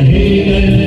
ಹೇ ಕರ್ನಾಟಕ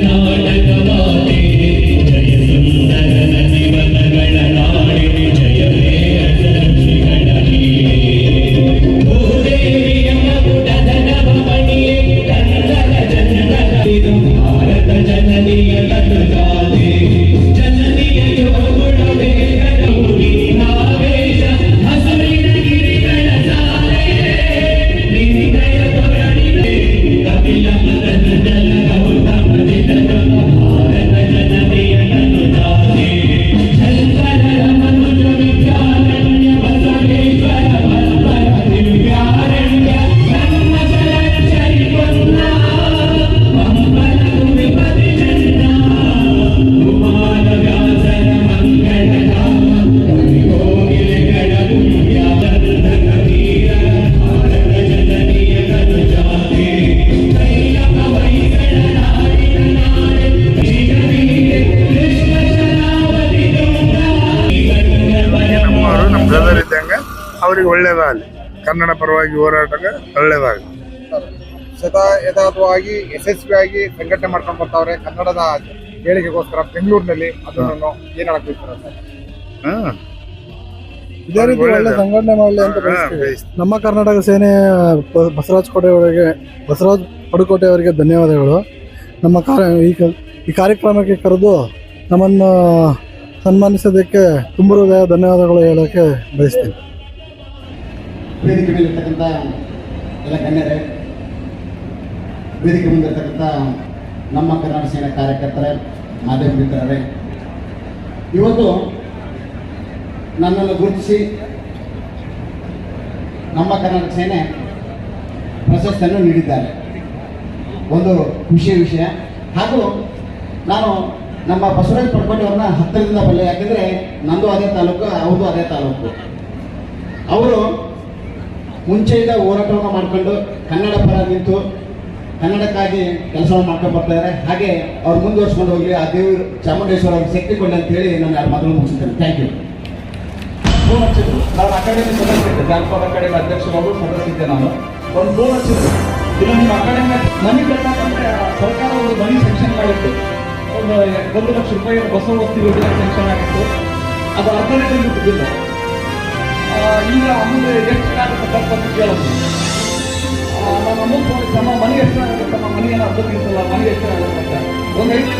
ನಮ್ಮವರು ನಮ್ಮ ಬ್ರದರ್ ಇದ್ದಂಗೆ ಅವ್ರಿಗೆ ಒಳ್ಳೇದಾಗಲಿ. ಕನ್ನಡ ಪರವಾಗಿ ಹೋರಾಟಕ್ಕೆ ಒಳ್ಳೇದಾಗಲಿ. ಸದಾ ಯಥಾರ್ಥವಾಗಿ ಯಶಸ್ವಿಯಾಗಿ ಸಂಘಟನೆ ಮಾಡ್ಕೊಂಡು ಬರ್ತಾವ್ರೆ. ಕನ್ನಡದ ಹೇಳಿಕೆಗೋಸ್ಕರ ಬೆಂಗಳೂರಿನಲ್ಲಿ ಅದನ್ನು ಏನ್ ಹೇಳಕ್ ಬಯಸ್ತೀರಾ ಸರ್? ಹಾಂ. ಇದೇ ರೀತಿ ಒಳ್ಳೆ ಸಂಘಟನೆ ಮಾಡಲಿ ಅಂತ ಬಯಸ್ತೀವಿ. ನಮ್ಮ ಕರ್ನಾಟಕ ಸೇನೆ ಬ- ಬಸವರಾಜ್ ಕೋಟೆ ಅವರಿಗೆ ಬಸವರಾಜ್ ಪಡುಕೋಟೆ ಅವರಿಗೆ ಧನ್ಯವಾದಗಳು. ನಮ್ಮ ಕಾರ್ಯ ಈ ಕ- ಈ ಕಾರ್ಯಕ್ರಮಕ್ಕೆ ಕರೆದು ನಮ್ಮನ್ನು ಸನ್ಮಾನಿಸೋದಕ್ಕೆ ತುಂಬ ಹೃದಯ ಧನ್ಯವಾದಗಳು ಹೇಳೋಕ್ಕೆ ಬಯಸ್ತೀನಿ. ವೇದಿಕೆ ಮೇಲೆ ಇರ್ತಕ್ಕಂಥ ಎಲ್ಲ ಗಣ್ಯರೇ, ವೇದಿಕೆ ಮುಂದಿರ್ತಕ್ಕಂಥ ನಮ್ಮ ಕರ್ನಾಟಕ ಸೇನೆ ಕಾರ್ಯಕರ್ತರೇ, ಮಾಧ್ಯಮ ಮಿತ್ರರೇ, ಇವತ್ತು ನನ್ನನ್ನು ಗುರುತಿಸಿ ನಮ್ಮ ಕರ್ನಾಟಕ ಸೇನೆ ಪ್ರಶಸ್ತಿಯನ್ನು ನೀಡಿದ್ದಾರೆ. ಒಂದು ಖುಷಿಯ ವಿಷಯ. ಹಾಗೂ ನಾನು ನಮ್ಮ ಬಸವರಾಜ ಪಡ್ಕೊಂಡು ಅವ್ರನ್ನ ಹತ್ತಿರದಿಂದ ಬಲ್ಲೆ ಯಾಕೆಂದ್ರೆ ನಂದು ಅದೇ ತಾಲೂಕು ಅವ್ರದ್ದು ಅದೇ ತಾಲೂಕು. ಅವರು ಮುಂಚೆಯಿಂದ ಹೋರಾಟವನ್ನು ಮಾಡಿಕೊಂಡು ಕನ್ನಡ ಪರ ನಿಂತು ಕನ್ನಡಕ್ಕಾಗಿ ಕೆಲಸವನ್ನು ಮಾಡ್ಕೊಂಡು ಬರ್ತಾ ಇದ್ದಾರೆ ಹಾಗೆ ಅವ್ರು ಮುಂದುವರ್ಸ್ಕೊಂಡು ಹೋಗಿ ಆ ದೇವರು ಚಾಮುಂಡೇಶ್ವರ ಅವ್ರಿಗೆ ಶಕ್ತಿ ಅಂತ ಹೇಳಿ ನಾನು ಯಾರು ಮಾತನ್ನು ಮುಗಿಸ್ತೇನೆ. ಥ್ಯಾಂಕ್ ಯು ಫೋನ್ ಹಚ್ಚಿದ್ರು ನಾನು ಅಕಾಡೆಮಿ ಸದಸ್ಯ ಜಾನಪದ ಅಕಾಡೆಮಿ ಅಧ್ಯಕ್ಷರಾಗಿ ಸದಸ್ಯ ನಾನು. ಒಂದು ಫೋನ್ ಹಚ್ಚಿದ್ರು ಇದು ನಿಮ್ಮ ಅಕಾಡೆಮಿ ಮನಿ ಕಟ್ಟಬೇಕಂದ್ರೆ ಸರ್ಕಾರ ಒಂದು ಮನಿ ಸೆಕ್ಷನ್ ಮಾಡಿತ್ತು ಒಂದು ಒಂದು ಲಕ್ಷ ರೂಪಾಯಿ ಹೊಸ ವಸ್ತು ಯೋಜನೆ ಸೆಕ್ಷನ್ ಆಗಿತ್ತು. ಅದು ಅರ್ಧನೇ ಬಿಟ್ಟಿಲ್ಲ ಈಗ ಅಮ್ಮ ಎಷ್ಟು ಆ, ನಮ್ಮ ಅಮೌಂಟ್ ಫೋನ್ ನಮ್ಮ ಮನೆ ಎಷ್ಟು ಆಗುತ್ತೆ? ನಮ್ಮ ಮನೆ ಏನು ಅರ್ಧ ತಿಳಿಸಲ್ಲ ಮನೆ ಎಷ್ಟು ಆಗುತ್ತೆ ಒಂದು ಐದು